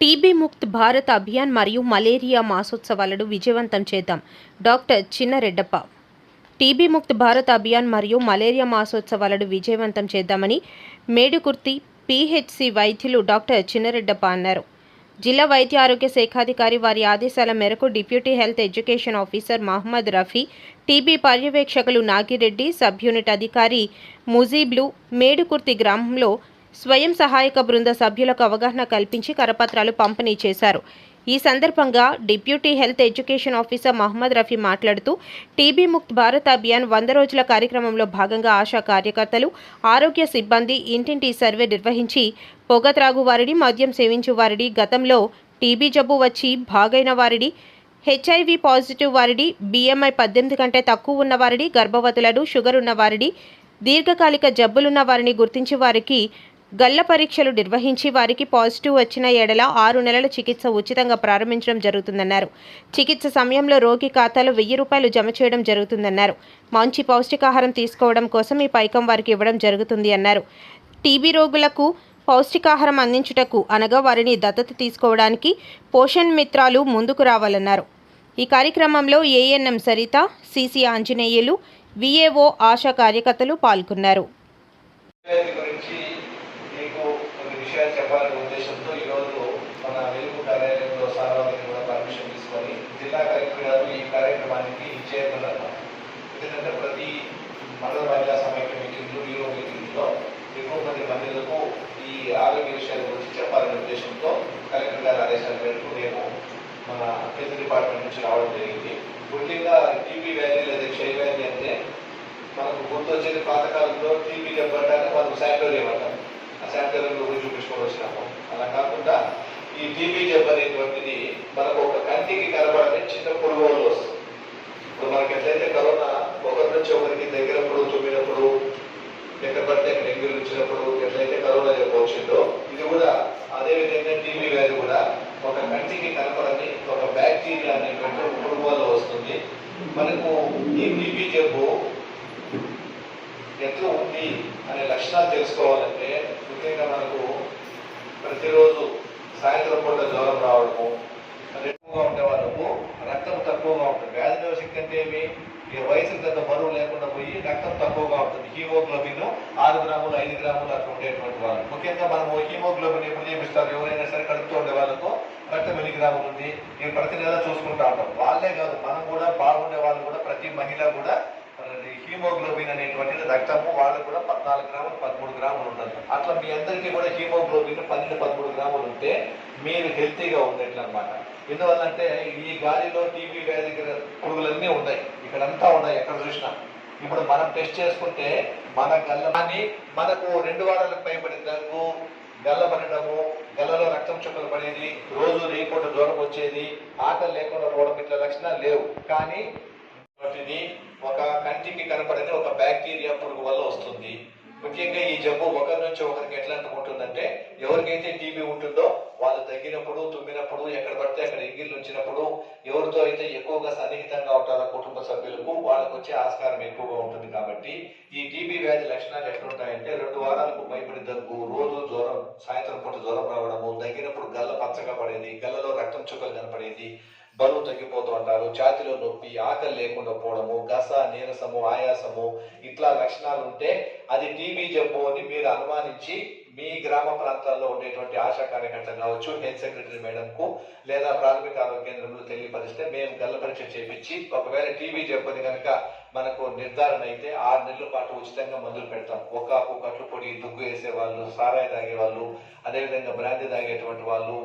TB Mukt Bharat Abhiyan మరియు malaria మాసోత్సవాలను విజయవంతం చేద్దాం. డాక్టర్ చిన్నరెడ్డప్ప టీబీ ముక్త్ భారత్ అభియాన్ మరియు మలేరియా మాసోత్సవాలను విజయవంతం చేద్దామని మేడుకుర్తి పిహెచ్సి వైద్యులు డాక్టర్ చిన్నరెడ్డప్ప అన్నారు. జిల్లా వైద్య ఆరోగ్య శాఖాధికారి వారి ఆదేశాల మేరకు deputy health education officer Mohammed Rafi TB పర్యవేక్షకులు Nagireddy sub unit అధికారి ముజీబ్లు మేడుకుర్తి గ్రామంలో స్వయం సహాయక బృంద సభ్యులకు అవగాహన కల్పించి కరపత్రాలు పంపిణీ చేశారు. ఈ సందర్భంగా deputy health education officer Mohammed Rafi మాట్లాడుతూ టీబీ ముక్త్ భారత్ అభియాన్ వంద రోజుల కార్యక్రమంలో భాగంగా ఆశా కార్యకర్తలు ఆరోగ్య సిబ్బంది ఇంటింటి సర్వే నిర్వహించి పొగ త్రాగు మద్యం సేవించు వారిని గతంలో టీబీ జబ్బు వచ్చి బాగైన వారిని హెచ్ఐవి పాజిటివ్ వారిని బిఎంఐ పద్దెనిమిది కంటే తక్కువ ఉన్న వారిని గర్భవతులను షుగర్ ఉన్న వారిని దీర్ఘకాలిక జబ్బులున్న వారిని గుర్తించి వారికి గల్ల పరీక్షలు నిర్వహించి వారికి పాజిటివ్ వచ్చిన ఏడల ఆరు నెలల చికిత్స ఉచితంగా ప్రారంభించడం జరుగుతుందన్నారు. చికిత్స సమయంలో రోగి ఖాతాలో వెయ్యి రూపాయలు జమ చేయడం జరుగుతుందన్నారు. మంచి పౌష్టికాహారం తీసుకోవడం కోసం ఈ పైకం వారికి ఇవ్వడం జరుగుతుంది అన్నారు. టీబీ రోగులకు పౌష్టికాహారం అందించుటకు అనగా వారిని దత్తత తీసుకోవడానికి పోషణ్ మిత్రాలు ముందుకు రావాలన్నారు. ఈ కార్యక్రమంలో ANM Saritha CC Anjaneyulu VAO ASHA కార్యకర్తలు పాల్గొన్నారు. గురించి విషయాలు చెప్పాలనే ఉద్దేశంతో ఈరోజు మన వెలుగు కార్యాలయంలో సార్ కూడా పర్మిషన్ తీసుకొని జిల్లా కలెక్టర్ గారు ఈ కార్యక్రమానికి చేయగలరు ఎందుకంటే ప్రతి మండల మహిళా సమైక్య మీటింగ్లు ఈరో మీటింగ్లో ఎక్కువ మంది మహిళలకు ఈ ఆరోగ్య విషయాల గురించి చెప్పాలనే ఉద్దేశంతో కలెక్టర్ గారి ఆదేశాల మేరకు నేను మన హెల్త్ డిపార్ట్మెంట్ నుంచి రావడం జరిగింది. ముఖ్యంగా టీబీ వ్యాధి లేదా క్షయ వ్యాధి అంటే మనకు గుర్తొచ్చేది పాతకాలంలో టీబీ దెబ్బ అంటే మనకు శానిటోరియం అంటాం ఆ శానిటోరియంలో చూపించుకొని వచ్చినాము అలా కాకుండా ఈ టీబీ జబ్బు అనేటువంటిది మనకు ఒక కంటికి కనబడని చిన్న పురుగు వస్తుంది. ఇప్పుడు మనకి ఎట్లయితే కరోనా ఒకరి నుంచి ఒకరికి దగ్గరప్పుడు తుమ్మినప్పుడు ఎక్కడ పడితే అక్కడ వచ్చినప్పుడు ఎట్లయితే కరోనా జబ్బు వచ్చిందో ఇది కూడా అదే విధంగా టీబీ వ్యాధి కూడా ఒక కంటికి కనపడని ఒక బ్యాక్టీరియా అనేటువంటి ఒక వస్తుంది. మనకు ఈ టీబీ జబ్బు ఎట్లా ఉంది? అనే లక్షణాలు తెలుసుకోవాలంటే ముఖ్యంగా మనకు ప్రతిరోజు సాయంత్రం పూట జ్వరం రావడము ఎక్కువగా ఉండే వాళ్ళకు రక్తం తక్కువగా ఉంటుంది. వ్యాధి నివశక్తి అంటే ఏమి? ఈ వయసుకు తగ్గ బరువు లేకుండా పోయి రక్తం తక్కువగా ఉంటుంది. హీమోగ్లోబిన్ ఆరు గ్రాములు ఐదు గ్రాములు అట్లా ఉండేటువంటి వాళ్ళు. ముఖ్యంగా మనము హీమోగ్లోబిన్ ఎప్పుడు చేపిస్తారు ఎవరైనా సరే కడుపుతూ ఉండే వాళ్ళకు రక్తం ఎన్ని గ్రాములు ఉంది? ఈ ప్రతి నెల చూసుకుంటా ఉంటాం. వాళ్ళే కాదు మనం కూడా బాగుండే వాళ్ళు కూడా ప్రతి మహిళ కూడా హీమోగ్లోబిన్ అనేటువంటిది రక్తము వాళ్ళకు కూడా పద్నాలుగు గ్రాములు పదమూడు గ్రాములు ఉంటుంది అట్లా మీ అందరికీ కూడా హీమోగ్లోబిన్ పన్నెండు పదమూడు గ్రాములు ఉంటే మీరు హెల్తీగా ఉండేట్లనమాట. ఎందువల్లంటే ఈ గాలిలో టీబీ వ్యాధి పురుగులన్నీ ఉన్నాయి ఇక్కడంతా ఉన్నాయి ఎక్కడ చూసినా. ఇప్పుడు మనం టెస్ట్ చేసుకుంటే మన గల్ల కానీ మనకు రెండు వారాలకు పైబడి దగ్గు గల్లబడము గల్లలో రక్తం చుక్కలు పడేది రోజు లేకుండా దూరం వచ్చేది ఆకలి లేకుండా రోడ్డు ఇట్లా లక్షణాలు లేవు. కానీ వాటిని ఒక కంటికి కనపడని ఒక బ్యాక్టీరియా పురుగు వల్ల వస్తుంది. ముఖ్యంగా ఈ జబ్బు ఒకరి నుంచి ఒకరికి ఎట్లా అంటుకుంటుందంటే ఎవరికైతే టీబీ ఉంటుందో వాళ్ళు తగ్గినప్పుడు తుమ్మినప్పుడు ఎక్కడ పడితే అక్కడ ఎంగిళ్ళు వచ్చినప్పుడు ఎవరితో అయితే ఎక్కువగా సన్నిహితంగా ఉంటారో కుటుంబ సభ్యులకు వాళ్ళకు వచ్చే ఆస్కారం ఎక్కువగా ఉంటుంది కాబట్టి ఈ టీబీ వ్యాధి లక్షణాలు ఎట్లుంటాయంటే రెండు వారాలకు భయపడి దగ్గు రోజు జ్వరం సాయంత్రం పూట జ్వరం రావడము తగ్గినప్పుడు గల్ల పచ్చగా పడేది గల్లలో రక్తం చుక్కలు కనపడేది బరువు తగ్గిపోతూ ఉంటారు ఛాతిలో నొప్పి ఆకలి లేకుండా పోవడము గస నీరసము ఆయాసము ఇట్లా లక్షణాలు ఉంటే అది టీబీ జబ్బు అని మీరు అనుమానించి మీ గ్రామ ప్రాంతాల్లో ఉండేటువంటి ఆశా కార్యకర్త కావచ్చు హెల్త్ సెక్రటరీ మేడంకు లేదా ప్రాథమిక ఆరోగ్య కేంద్రంలో తెలియపరిస్తే మేము గల్ల పరీక్ష చేపించి ఒకవేళ టీబీ జబ్బు అని కనుక మనకు నిర్ధారణ అయితే ఆరు నెలల పాటు ఉచితంగా మందులు పెడతాం. ఒక్కాకు కట్లు పొడి దుగ్గు వేసే వాళ్ళు సారాయి తాగే వాళ్ళు అదేవిధంగా బ్రాంతి తాగేటువంటి వాళ్ళు